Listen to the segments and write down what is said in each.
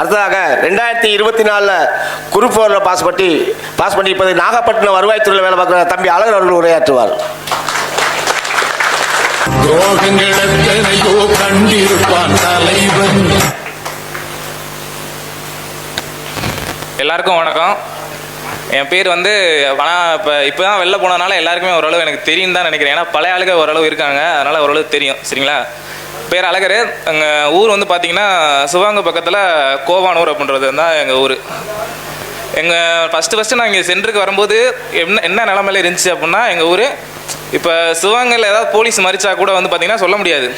அடுத்ததாக ரெண்டாயிரத்தி இருபத்தி நாலில் குரூப் ஃபோரில் பாஸ் பண்ணி பாஸ் பண்ணி இப்போது நாகப்பட்டினம் வருவாய்த்துறையில் வேலை பார்க்குற தம்பி அழகர் அவர்கள் உரையாற்றுவார். எல்லாருக்கும் வணக்கம். என் பேர் வந்து ஆனால் இப்போ இப்போ தான் வெளில போனதுனால எல்லாருக்குமே ஓரளவு எனக்கு தெரியும் தான் நினைக்கிறேன். ஏன்னா பழைய ஆளுங்க ஓரளவு இருக்காங்க. அதனால் ஓரளவு தெரியும். சரிங்களா? பேர் அழகர் எங்கள் ஊர் வந்து பார்த்தீங்கன்னா சிவகங்கை பக்கத்தில் கோவானூர் அப்படின்றது தான் எங்கள் ஊர். எங்கள் ஃபஸ்ட்டு ஃபஸ்ட்டு நான் இங்கே சென்டருக்கு வரும்போது என்ன என்ன நிலமையில இருந்துச்சு அப்படின்னா எங்கள் ஊர் இப்போ சிவகங்கையில் ஏதாவது போலீஸ் மறிச்சா கூட வந்து பார்த்தீங்கன்னா சொல்ல முடியாது.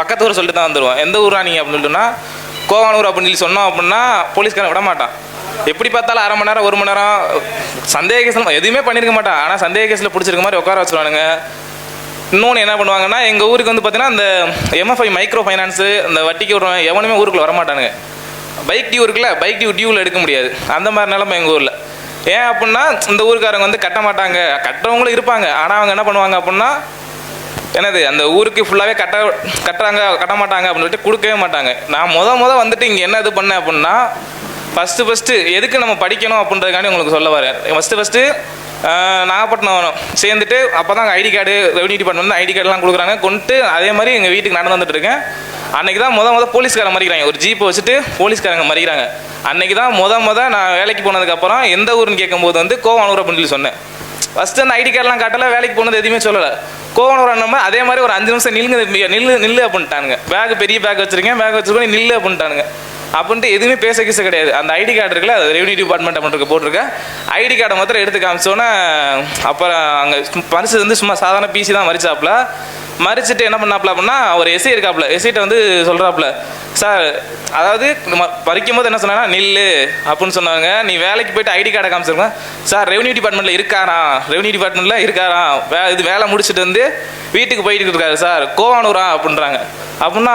பக்கத்து ஊர் சொல்லிட்டு தான் வந்துடுவோம் எந்த ஊரா நீங்கள் அப்படின்னு சொல்லிட்டுனா கோவானூர் அப்படின்னு சொல்லி சொன்னோம் அப்படின்னா போலீஸ்காரன் விட மாட்டான். எப்படி பார்த்தாலும் அரை மணி நேரம் ஒரு மணி நேரம் சந்தேக கேஸில் எதுவுமே பண்ணியிருக்க மாட்டான். ஆனால் சந்தேக கேஸில் பிடிச்சிருக்க மாதிரி உட்கார வச்சுருவானுங்க. இன்னொன்று என்ன பண்ணுவாங்கன்னா எங்கள் ஊருக்கு வந்து பார்த்தீங்கன்னா அந்த எம்எஃப்ஐ மைக்ரோ ஃபைனான்ஸு இந்த வட்டிக்கு விடுறவன் எவனுமே ஊருக்குள்ள வரமாட்டானுங்க. பைக் டியூ இருக்குல்ல பைக் டியூ டியூவில் எடுக்க முடியாது. அந்த மாதிரி நிலமை எங்கள் ஊரில். ஏன் அப்படின்னா இந்த ஊருக்காரங்க வந்து கட்ட மாட்டாங்க. கட்டுறவங்களும் இருப்பாங்க. ஆனால் அவங்க என்ன பண்ணுவாங்க அப்படின்னா என்னது அந்த ஊருக்கு ஃபுல்லாகவே கட்ட கட்டுறாங்க கட்ட மாட்டாங்க அப்படின்னு சொல்லிட்டு கொடுக்கவே மாட்டாங்க. நான் முத முத வந்துட்டு இங்கே என்ன இது பண்ணேன் அப்படின்னா ஃபஸ்ட்டு ஃபஸ்ட்டு எதுக்கு நம்ம படிக்கணும் அப்படின்றதுக்காண்டி உங்களுக்கு சொல்ல வரேன். ஃபஸ்ட்டு ஃபஸ்ட்டு நாகப்பட்டினம் சேர்ந்துட்டு அப்போ தான் ID card revenue department ID கார்டுலாம் கொடுக்குறாங்க. கொண்டு அதே மாதிரி எங்கள் வீட்டுக்கு நடந்து வந்துட்டு இருக்கேன். அன்றைக்கி தான் முத முத போலீஸ்காரங்க மறிக்கிறாங்க. ஒரு ஜீப்பை வச்சுட்டு போலீஸ்காரங்க மறிக்கிறாங்க. அன்றைக்கி தான் முத முத நான் வேலைக்கு போனதுக்கப்புறம் எந்த ஊருன்னு கேட்கும்போது வந்து கோவானூர் அப்படின்னு சொல்லி சொன்னேன். ஃபஸ்ட்டு அந்த ஐடி கார்டெலாம் காட்டல வேலைக்கு போனது எதுவுமே சொல்லலை. கோவனூர் அண்ணன் அதே மாதிரி ஒரு அஞ்சு நிமிஷம் நில்லுங்க நில்லு நில்லு அப்படின்ட்டானுங்க. பேக் பெரிய பேக் வச்சுருக்கேன். பேக் வச்சுருக்கோம் நில்லு அப்படின்ட்டானுங்க. அப்படின்ட்டு எதுவுமே பேச கீச கிடையாது. அந்த ஐடி கார்டு இருக்குல்ல அது ரெவன்யூ டிபார்ட்மெண்ட் அப்படின்னு போட்டிருக்கேன் ஐடி கார்டை மாத்திரம் எடுத்து காமிச்சோன்னே அப்புறம் அங்கே மறிச்சது வந்து சும்மா சாதாரண பிசி தான் மறிச்சாப்புல மறிச்சிட்டு என்ன பண்ணாப்புல அப்படின்னா ஒரு எஸ்ஐ இருக்காப்புல எஸ்ஐட்ட வந்து சொல்கிறாப்புல சார் அதாவது பறிக்கும் போது என்ன சொன்னாங்க நில்லு அப்படின்னு சொன்னாங்க நீ வேலைக்கு போயிட்டு ஐடி கார்டை காமிச்சிருக்கேன் சார் ரெவன்யூ டிபார்ட்மெண்ட்டில் இருக்காரா? ரெவன்யூ டிபார்ட்மெண்ட்டில் இருக்காரா? வே இது வேலை முடிச்சுட்டு வந்து வீட்டுக்கு போயிட்டு இருக்காரு சார். கோவானூரா? அப்படின்றாங்க. அப்படின்னா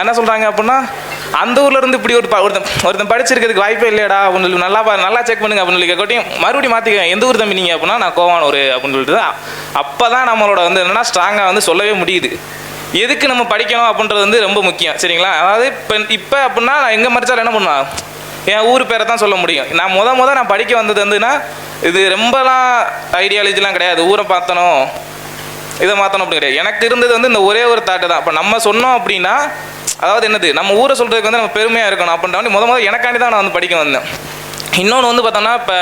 என்ன சொல்கிறாங்க அப்படின்னா அந்த ஊர்ல இருந்து இப்படி ஒரு ப- ஒருத்தன் ஒருத்தன் படிச்சிருக்கிறதுக்கு வாய்ப்பே இல்லையடா அப்படின்னு சொல்லி நல்லா நல்லா செக் பண்ணுங்க அப்படின்னு சொல்லி கேட்கட்டையும் மறுபடியும் மாற்றிக்க எந்த ஊர் தம்பி நீங்கள் அப்படின்னா நான் ஒரு அப்படின்னு சொல்லிட்டு அப்போ தான் நம்மளோட வந்து என்னன்னா ஸ்ட்ராங்காக வந்து சொல்லவே முடியுது. எதுக்கு நம்ம படிக்கணும் அப்படின்றது வந்து ரொம்ப முக்கியம். சரிங்களா? அதாவது இப்போ இப்போ அப்படின்னா நான் எங்கே மறைச்சாலும் என்ன பண்ணுவேன்? என் ஊர் பேரை தான் சொல்ல முடியும். நான் முத முத நான் படிக்க வந்தது வந்துன்னா இது ரொம்பலாம் ஐடியாலஜிலாம் கிடையாது. ஊரை பார்த்தணும் இதை மாற்றணும் அப்படி கிடையாது. எனக்கு இருந்தது வந்து இந்த ஒரே ஒரு தாட்டு தான். இப்போ நம்ம சொன்னோம் அப்படின்னா அதாவது என்னது நம்ம ஊரை சொல்கிறதுக்கு வந்து நம்ம பெருமையாக இருக்கணும் அப்படின்ற முத முத எனக்காண்டி தான் நான் வந்து படிக்க வந்தேன். இன்னொன்று வந்து பார்த்தோன்னா இப்போ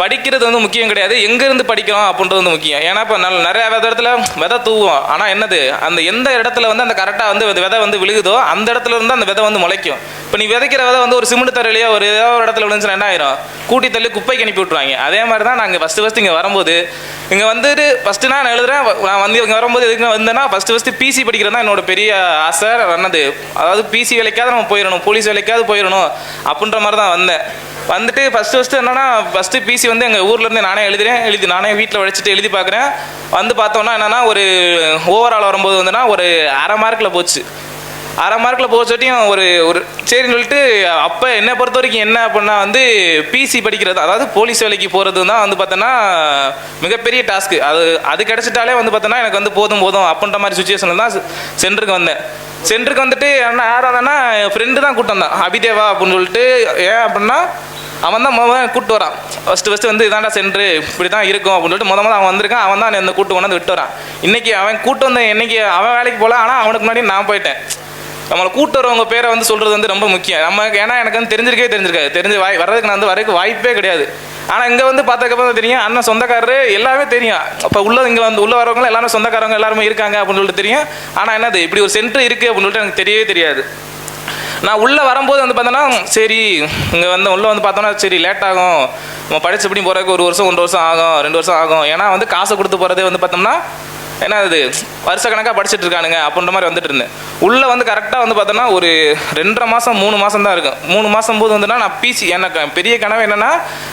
படிக்கிறது வந்து முக்கியம் கிடையாது. எங்கேருந்து படிக்கிறோம் அப்படின்றது வந்து முக்கியம். ஏன்னா இப்போ நல்ல நிறைய வித இடத்துல விதை தூவோம். ஆனால் என்னது? அந்த எந்த இடத்துல வந்து அந்த கரெக்டாக வந்து விதை வந்து விழுகுதோ அந்த இடத்துல இருந்து அந்த விதை வந்து முளைக்கும். இப்போ நீ விதைக்கிற விதை வந்து ஒரு சிமெண்ட் தரையிலையோ ஒரு ஏதோ ஒரு இடத்துல விழுந்துச்சுன்னா என்ன ஆயிரும்? கூட்டி தள்ளி குப்பைக்கு அனுப்பி விட்ருவாங்க அதே மாதிரி தான் நாங்கள் ஃபஸ்ட்டு ஃபஸ்ட்டு இங்கே வரும்போது இங்கே வந்துட்டு ஃபஸ்ட்டு நான் எழுதுறேன்? நான் வந்து இங்கே வரும்போது எதுக்கு வந்தேன்னா ஃபஸ்ட்டு ஃபஸ்ட்டு பிசி படிக்கிறது தான் என்னோட பெரிய ஆசை. என்னது? அதாவது பிசி வேலைக்காவது நம்ம போயிடணும் போலீஸ் வேலைக்காவது போயிடணும் அப்படின்ற மாதிரி தான் வந்தேன். வந்துட்டு ஃபஸ்ட்டு ஃபஸ்ட்டு என்னன்னா ஃபஸ்ட்டு பிசி வந்து எங்கள் ஊர்லேருந்து நானே எழுதுறேன். எழுதி நானே வீட்டில் உழைச்சிட்டு எழுதி பார்க்குறேன் வந்து பார்த்தோன்னா என்னன்னா ஒரு ஓவரால் வரும்போது வந்துன்னா ஒரு அரை மார்க்கில் போச்சு. அரை மார்க்கில் போச்சோட்டியும் ஒரு ஒரு சரின்னு சொல்லிட்டு அப்போ என்னை பொறுத்த வரைக்கும் என்ன அப்படின்னா வந்து பிசி படிக்கிறது அதாவது போலீஸ் வேலைக்கு போகிறது தான் வந்து பார்த்தோன்னா மிகப்பெரிய டாஸ்க்கு அது அது கிடச்சிட்டாலே வந்து பார்த்தோன்னா எனக்கு வந்து போதும் போதும் அப்படின்ற மாதிரி சுச்சுவேஷனில் தான் சென்டருக்கு வந்தேன். சென்டருக்கு வந்துட்டு என்ன யார் என் ஃப்ரெண்டு தான் கூட்டம் தான். அபிதேவா அப்படின்னு சொல்லிட்டு ஏன் அப்படின்னா அவன் தான் முதல்ல கூட்டு வரான். ஃபஸ்ட்டு ஃபஸ்ட்டு வந்து இதாண்டா சென்று இப்படி தான் இருக்கும் அப்படின்னு சொல்லிட்டு முத முதல் அவன் வந்திருக்கான். அவன் தான் என்னை கூட்டு கொண்டு வந்து விட்டு வரான். இன்னைக்கு அவன் கூட்டு வந்த இன்றைக்கி அவன் வேலைக்கு போகல ஆனால் அவனுக்கு முன்னாடி நான் போயிட்டேன். நம்மளை கூட்டு வரவங்க பேரை வந்து சொல்கிறது வந்து ரொம்ப முக்கியம். நம்ம ஏன்னா எனக்கு வந்து தெரிஞ்சிருக்கே தெரிஞ்சிருக்காது. தெரிஞ்சு வாய் வர்றதுக்கு நான் வந்து வரதுக்கு வாய்ப்பே கிடையாது. ஆனால் இங்கே வந்து பார்த்ததுக்கப்புறம் தான் தெரியும் அண்ணன் சொந்தக்காரரு எல்லாமே தெரியும். அப்போ உள்ள இங்கே வந்து உள்ள வரவங்க எல்லாரும் சொந்தக்காரவங்க எல்லாருமே இருக்காங்க அப்படின்னு சொல்லிட்டு தெரியும். ஆனால் என்னது இப்படி ஒரு சென்டர் இருக்குது அப்படின்னு சொல்லிட்டு எனக்கு தெரியவே தெரியாது. நான் உள்ளே வரும்போது வந்து பார்த்தோன்னா சரி இங்கே வந்து உள்ளே வந்து பார்த்தோன்னா சரி லேட் ஆகும். நம்ம படிச்சபடி போகிறதுக்கு ஒரு வருஷம் ஒன்று வருஷம் ஆகும் ரெண்டு வருஷம் ஆகும். ஏன்னா வந்து காசை கொடுத்து போகிறதே வந்து பார்த்தோம்னா என்ன அது வருஷ கணக்காக படிச்சுட்டு இருக்கானுங்க அப்படின்ற மாதிரி வந்துட்டு இருந்தேன். உள்ளே வந்து கரெக்டாக வந்து பார்த்தோன்னா ஒரு ரெண்டரை மாதம் மூணு மாதம் தான் இருக்கும். மூணு மாதம் போது வந்துன்னா நான் பிசி எனக்கு பெரிய கனவு என்னென்னா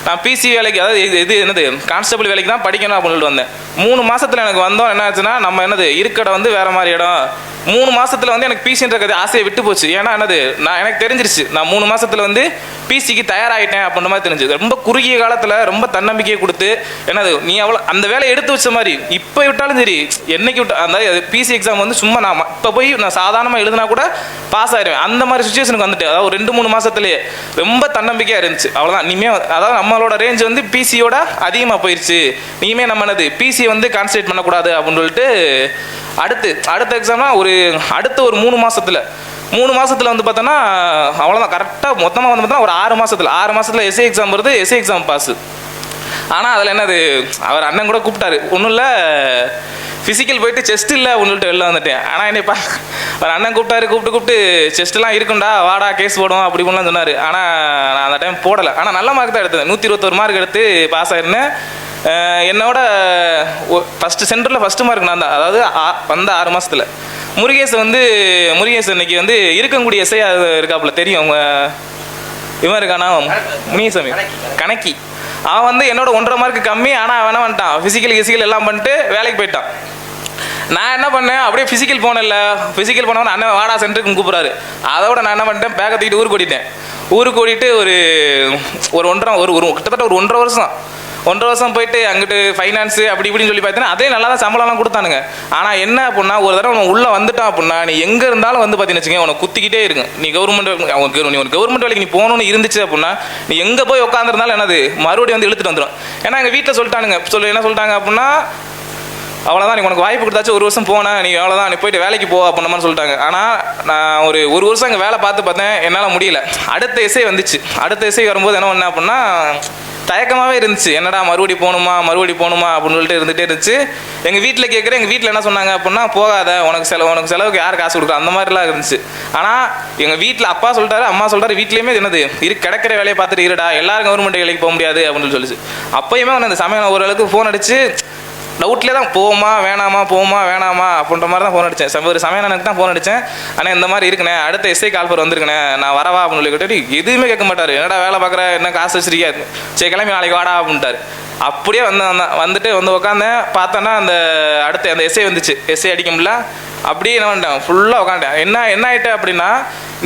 நான் பிசி வேலைக்கு அதாவது இது இது என்னது கான்ஸ்டபிள் வேலைக்கு தான் படிக்கணும் அப்படின்னு சொல்லிட்டு வந்தேன். மூணு மாதத்தில் எனக்கு வந்தோம் என்ன ஆச்சுன்னா நம்ம என்னது இருக்கடை வந்து வேறு மாதிரி இடம். மூணு மாசத்துல வந்து எனக்கு பிசின்ற கதை ஆசையை விட்டு போச்சு ஏன்னா என்னது? நான் எனக்கு தெரிஞ்சிருச்சு. நான் மூணு மாசத்துல வந்து பிசிக்கு தயாராகிட்டேன் அப்படின்ற மாதிரி தெரிஞ்சது. ரொம்ப குறுகிய காலத்தில் ரொம்ப தன்னம்பிக்கையை கொடுத்து என்னது நீ அவ்வளோ அந்த வேலையை எடுத்து வச்ச மாதிரி இப்போ விட்டாலும் சரி என்னைக்கு விட்டா அந்த பிசி எக்ஸாம் வந்து சும்மா நான் இப்போ போய் நான் சாதாரணமாக எழுதினா கூட பாஸ் ஆயிடுவேன் அந்த மாதிரி சுச்சுவேஷனுக்கு வந்துட்டு அதாவது ஒரு ரெண்டு மூணு மாதத்துலேயே ரொம்ப தன்னம்பிக்கையாக இருந்துச்சு. அவ்வளோதான் இனிமே அதாவது நம்மளோட ரேஞ்ச் வந்து பிசியோட அதிகமாக போயிடுச்சு இனிமே நம்ம என்னது பிசி வந்து கான்சன்ட்ரேட் பண்ணக்கூடாது அப்படின்னு சொல்லிட்டு அடுத்து அடுத்த எக்ஸாம்னா ஒரு அடுத்த ஒரு மூணு மாதத்தில் மூணு மாசத்துல வந்து பார்த்தோன்னா அவ்வளோதான் கரெக்டாக மொத்தமாக வந்து பார்த்தோன்னா ஒரு ஆறு மாசத்துல ஆறு மாசத்துல எஸ்ஏ எக்ஸாம் வருது எஸ்ஏ எக்ஸாம் பாஸ் ஆனால் அதில் என்னது அவர் அண்ணன் கூட கூப்பிட்டாரு. ஒன்றும் இல்லை ஃபிசிக்கல் போயிட்டு செஸ்ட் இல்லை உங்கள்கிட்ட வெளில வந்துட்டேன். ஆனால் என்னைப்பா ஒரு அண்ணன் கூப்பிட்டாரு கூப்பிட்டு கூப்பிட்டு செஸ்ட்லாம் இருக்குண்டா வாடா கேஸ் போடும் அப்படி இப்படிலாம் சொன்னார். ஆனால் நான் அந்த டைம் போடலை. ஆனால் நல்ல மார்க் தான் எடுத்தேன். நூற்றி இருபத்தொரு மார்க் எடுத்து பாஸ் ஆயிருந்தேன். என்னோட ஃபஸ்ட்டு சென்டரில் ஃபஸ்ட்டு மார்க் நான் தான். அதாவது ஆ- வந்த ஆறு மாதத்தில் முருகேசன் வந்து முருகேசன் இன்னைக்கு வந்து இருக்கக்கூடிய எஸ்ஐ இருக்காப்புல தெரியும். அவங்க இவன் இருக்கானா? முனியசாமி கணக்கி. அவன் வந்து என்னோட ஒன்றரை மார்க் கம்மி ஆனால் அவன் வந்துட்டான் ஃபிசிக்கல் கிசிக்கல் எல்லாம் பண்ணிட்டு வேலைக்கு போயிட்டான். நான் என்ன பண்ணேன்? அப்படியே ஃபிசிக்கல் போனேன்ல. ஃபிசிக்கல் போனவன் அண்ணன் வாடா சென்டருக்கு கூப்பிட்றாரு. அதோட நான் என்ன பண்ணிட்டேன்? பேக்கை தூக்கிட்டு ஊருக்கு ஓடிட்டேன் ஊருக்கு ஓடிட்டு ஒரு ஒரு ஒன்றரை ஒரு ஒரு கிட்டத்தட்ட ஒரு ஒன்றரை வருஷம். ஒன்றரை வருஷம் போயிட்டு அங்கிட்டு ஃபைனான்ஸு அப்படி இப்படின்னு சொல்லி பார்த்தீங்கன்னா அதே நல்லா தான் சம்பளம்லாம் கொடுத்தானுங்க. ஆனால் என்ன அப்படின்னா ஒரு தடவை உன் உள்ளே வந்துட்டான் அப்படின்னா நீ எங்கே இருந்தாலும் வந்து பார்த்தீங்கன்னு வச்சுக்கோங்க உனக்கு குத்திக்கிட்டே இருக்கும் நீ கவர்மெண்ட் உனக்கு நீ உனக்கு கவர்மெண்ட் வேலைக்கு நீ போகணும்னு இருந்துச்சு அப்படின்னா நீ எங்கே போய் உட்காந்துருந்தாலும் என்னது? மறுபடியும் வந்து இழுத்துட்டு வந்துடும் ஏன்னா எங்கள் வீட்டில் சொல்லிட்டானுங்க. சொல்லி என்ன சொல்லிட்டாங்க அப்படின்னா அவ்வளோதான் நீ உனக்கு வாய்ப்பு கொடுத்தாச்சு ஒரு வருஷம் போனேன் நீ அவ்வளோதான் நீ போயிட்டு வேலைக்கு போ அப்படின்ற மாதிரி சொல்லிட்டாங்க. ஆனால் நான் ஒரு ஒரு வருஷம் அங்கே வேலை பார்த்து பார்த்தேன் என்னால் முடியல. அடுத்த இசை வந்துச்சு. அடுத்த இசை வரும்போது என்ன பண்ணேன் அப்படின்னா தயக்கமாகவே இருந்துச்சு. என்னடா மறுபடி போகணுமா மறுபடி போகணுமா அப்படின்னு சொல்லிட்டு இருந்துகிட்டே இருந்துச்சு. எங்கள் வீட்டில் கேட்குறேன் எங்கள் வீட்டில் என்ன சொன்னாங்க அப்படின்னா போகாத உனக்கு செலவு உனக்கு செலவுக்கு யார் காசு கொடுக்குற? அந்த மாதிரிலாம் இருந்துச்சு. ஆனால் எங்கள் வீட்டில் அப்பா சொல்லிட்டாரு அம்மா சொல்லிட்டாரு வீட்லேயுமே என்னது இரு கிடக்கிற வேலையை பார்த்துட்டு இருடா எல்லாரும் கவர்மெண்ட் வேலைக்கு போக முடியாது அப்படின்னு சொல்லி சொல்லிச்சு. அப்பயுமே வந்து அந்த சமயம் ஓரளவுக்கு ஃபோன் அடிச்சு டவுட்லேயே தான் போமா வேணாமா போமா வேணாமா அப்படின்ற மாதிரி தான் ஃபோன் அடித்தேன் ஒரு சமயம் எனக்கு தான் ஃபோன் அடித்தேன் ஆனால் இந்த மாதிரி இருக்குண்ணே அடுத்த எஸ்ஐ கால்பர் வந்திருக்கண்ணே நான் வரவா அப்படின்னு சொல்லி கேட்டு எதுவுமே கேட்க மாட்டார். என்னடா வேலை பார்க்குற என்ன காசு வச்சிருக்கியா? சரி கிளம்பி நாளைக்கு வாடா அப்படின்ட்டார். அப்படியே வந்து வந்தேன். வந்துட்டு வந்து உட்காந்தேன் பார்த்தோன்னா அந்த அடுத்த அந்த எஸ்ஐ வந்துச்சு. எஸ்ஐ அடிக்க முடியல. அப்படியே என்ன பண்ணிட்டேன்? ஃபுல்லாக உட்காந்துட்டேன் என்ன என்ன ஆயிட்டேன் அப்படின்னா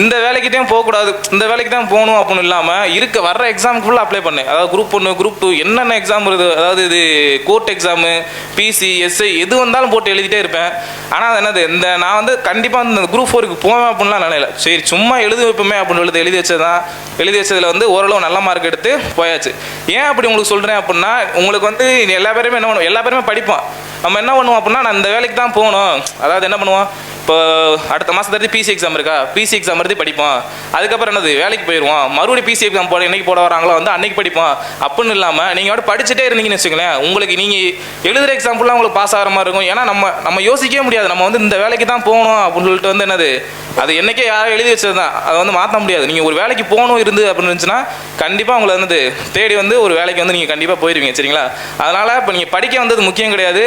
இந்த வேலைக்கிட்டையும் போகக்கூடாது. இந்த வேலைக்கு தான் போகணும் அப்படின்னு இல்லாமல் இருக்க வர்ற எக்ஸாமுக்கு ஃபுல்லாக அப்ளை பண்ணேன் அதாவது குரூப் ஒன்று குரூப் டூ என்னென்ன எக்ஸாம் வருது? அதாவது இது கோர்ட் எக்ஸாமு பிசி எஸ்ஐ எது வந்தாலும் போட்டு எழுதிட்டே இருப்பேன். ஆனால் அது என்னது? இந்த நான் வந்து கண்டிப்பாக வந்து இந்த குரூப் ஃபோருக்கு போவேன் அப்படின்லாம் நினைல சரி சும்மா எழுதி வைப்போமே அப்படின்னு எழுதி எழுதி வச்சது தான் எழுதி வச்சதில் வந்து ஓரளவு நல்ல மார்க் எடுத்து போயாச்சு. ஏன் அப்படி உங்களுக்கு சொல்கிறேன் அப்படின்னா உங்களுக்கு வந்து எல்லா பேருமே என்ன பண்ணுவோம் எல்லா பேருமே படிப்பான். நம்ம என்ன பண்ணுவோம் அப்படின்னா நான் இந்த வேலைக்கு தான் போகணும். அதாவது என்ன பண்ணுவோம்? இப்போ அடுத்த மாதம் தடுத்து பிசி எக்ஸாம் இருக்கா? பிசி எக்ஸாம் எடுத்து படிப்போம் அதுக்கப்புறம் என்னது? வேலைக்கு போயிடுவோம் மறுபடியும் பிசி எக்ஸாம் போட என்னைக்கு போட வராங்களோ வந்து அன்னைக்கு படிப்போம் அப்படின்னு இல்லாமல் நீங்கள் வந்து படிச்சுட்டே இருந்தீங்கன்னு வச்சுக்கோங்களேன் உங்களுக்கு நீங்கள் எழுதுகிற எக்ஸாம் ஃபுல்லாக உங்களுக்கு பாஸ் ஆகிற மாதிரி இருக்கும். ஏன்னா நம்ம நம்ம யோசிக்கவே முடியாது. நம்ம வந்து இந்த வேலைக்கு தான் போகணும் அப்படின்னு சொல்லிட்டு வந்து என்னது? அது என்னைக்கே யாரும் எழுதி வச்சது தான் அதை வந்து மாற்ற முடியாது. நீங்கள் ஒரு வேலைக்கு போகணும் இருந்து அப்படின்னு இருந்துச்சுன்னா கண்டிப்பாக உங்களை வந்து தேடி வந்து ஒரு வேலைக்கு வந்து நீங்கள் கண்டிப்பாக போயிடுவீங்க சரிங்களா? அதனால் இப்போ நீங்கள் படிக்க வந்தது முக்கியம் கிடையாது.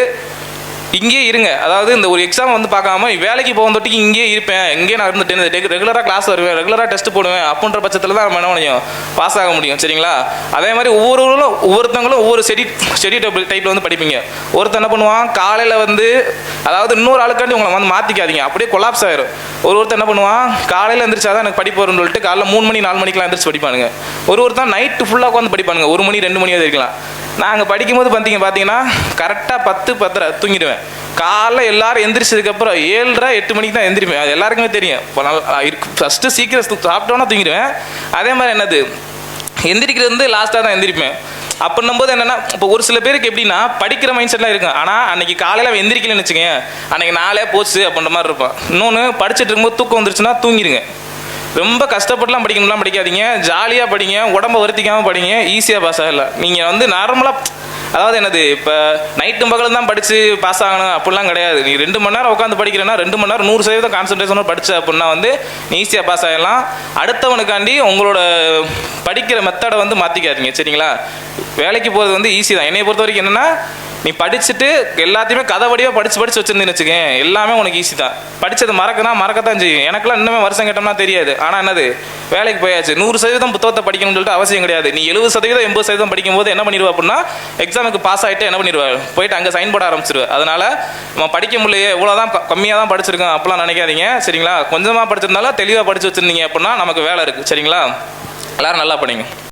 இங்கேயே இருங்க. அதாவது இந்த ஒரு எக்ஸாம் வந்து பார்க்காம வேலைக்கு போகும் தொட்டிக்கு இங்கேயே இருப்பேன். இங்கேயே நான் இருந்துட்டேன். ரெகுலராக கிளாஸ் வருவேன். ரெகுலராக டெஸ்ட் போடுவேன். அப்படின்ற பட்சத்தில் தான் நம்ம என்ன முடியும்? பாஸ் ஆக முடியும். சரிங்களா? அதே மாதிரி ஒவ்வொருவரும் ஒவ்வொருத்தவங்களும் ஒவ்வொரு செடி செடி டைப் டைப்பில் வந்து படிப்பீங்க. ஒருத்தன் என்ன பண்ணுவான்? காலையில் வந்து அதாவது இன்னொரு ஆளுக்காண்டி உங்களை வந்து மாற்றிக்காதீங்க அப்படியே கொலாப்ஸ் ஆயிரும். ஒரு ஒருத்தர் என்ன பண்ணுவான்? காலையில் எந்திரிச்சாதான் எனக்கு படிப்பு வரும்னு சொல்லிட்டு காலையில் மூணு மணி நாலு மணிக்கெலாம் எந்திரிச்சு படிப்பானுங்க. ஒரு ஒருத்தர் நைட்டு ஃபுல்லாக உட்காந்து படிப்பானுங்க. ஒரு மணி ரெண்டு மணி வரைக்கும் இருக்கலாம். நாங்கள் படிக்கும்போது பார்த்தீங்க பார்த்தீங்கன்னா கரெக்டாக பத்து பத்தரை தூங்கிடுவேன். காலைல எல்லாரும் எந்திரிச்சதுக்கப்புறம் ஏழரை எட்டு மணிக்கு தான் எந்திரிப்பேன். அது எல்லாருக்குமே தெரியும். இப்போ நல்லா இருக்கு ஃபஸ்ட்டு சீக்கிரம் சாப்பிட்டோன்னா தூங்கிடுவேன். அதே மாதிரி என்னது? எந்திரிக்கிறது வந்து லாஸ்ட்டாக தான் எந்திரிப்பேன். அப்படின்னும்போது போது இப்போ ஒரு சில பேருக்கு எப்படின்னா படிக்கிற மைண்ட் செட்லாம் இருக்கும். ஆனால் அன்னைக்கு காலையில் அவன் எந்திரிக்கலன்னு வச்சுக்கேன் அன்னைக்கு நாளே போச்சு அப்படின்ற மாதிரி இருப்பான். இன்னொன்று படிச்சுட்டு இருக்கும்போது தூக்கம் வந்துருச்சுன்னா தூங்கிடுங்க. ரொம்ப கஷ்டப்பட்டுலாம் படிக்கணும்லாம் படிக்காதீங்க. ஜாலியாக படிங்க. உடம்ப வருத்திக்காமல் படிங்க. ஈஸியாக பாஸ் ஆகலாம் நீங்கள் வந்து நார்மலாக அதாவது என்னது இப்போ நைட்டும் பகலும் தான் படித்து பாஸ் ஆகணும். அப்படிலாம் கிடையாது. நீ ரெண்டு மணி நேரம் உட்காந்து படிக்கிறேன்னா ரெண்டு மணி நேரம் நூறு சதவீதம் கான்சன்ட்ரேஷனோட படித்த அப்படின்னா வந்து நீ ஈஸியாக பாஸ் ஆகிடலாம் அடுத்தவனுக்காண்டி உங்களோட படிக்கிற மெத்தடை வந்து மாற்றிக்காதீங்க சரிங்களா? வேலைக்கு போகிறது வந்து ஈஸி தான். என்னையை பொறுத்த வரைக்கும் என்னென்னா நீ படிச்சுட்டு எல்லாத்தையுமே கதை வடிவாக படிச்சு படிச்சு வச்சிருந்தேன்னு வச்சுக்கேன் எல்லாமே உனக்கு ஈஸி தான். படிச்சது மறக்கனா மறக்கத்தான் செய்யும். எனக்கெல்லாம் இன்னுமே வருஷம் கேட்டோம்னா தெரியாது. ஆனால் என்னது? வேலைக்கு போயாச்சு. நூறு சதவீதம் புத்தகத்தை படிக்கணும்னு சொல்லிட்டு அவசியம் கிடையாது. நீ எழுபது சதவீதம் எண்பது சதவீதம் படிக்கும்போது என்ன பண்ணிடுவா அப்படின்னா எக்ஸாமுக்கு பாஸ் ஆகிட்டு என்ன பண்ணிடுவா? போயிட்டு அங்கே சைன் போட ஆரம்பிச்சிருவா. அதனால நம்ம படிக்க முடியலையே இவ்வளோதான் கம்மியாக தான் படிச்சிருக்கோம் அப்படிலாம் நினைக்காதீங்க. சரிங்களா? கொஞ்சமாக படிச்சிருந்தாலும் தெளிவாக படிச்சு வச்சுருந்தீங்க அப்படின்னா நமக்கு வேலை இருக்குது சரிங்களா? எல்லோரும் நல்லா படிங்க.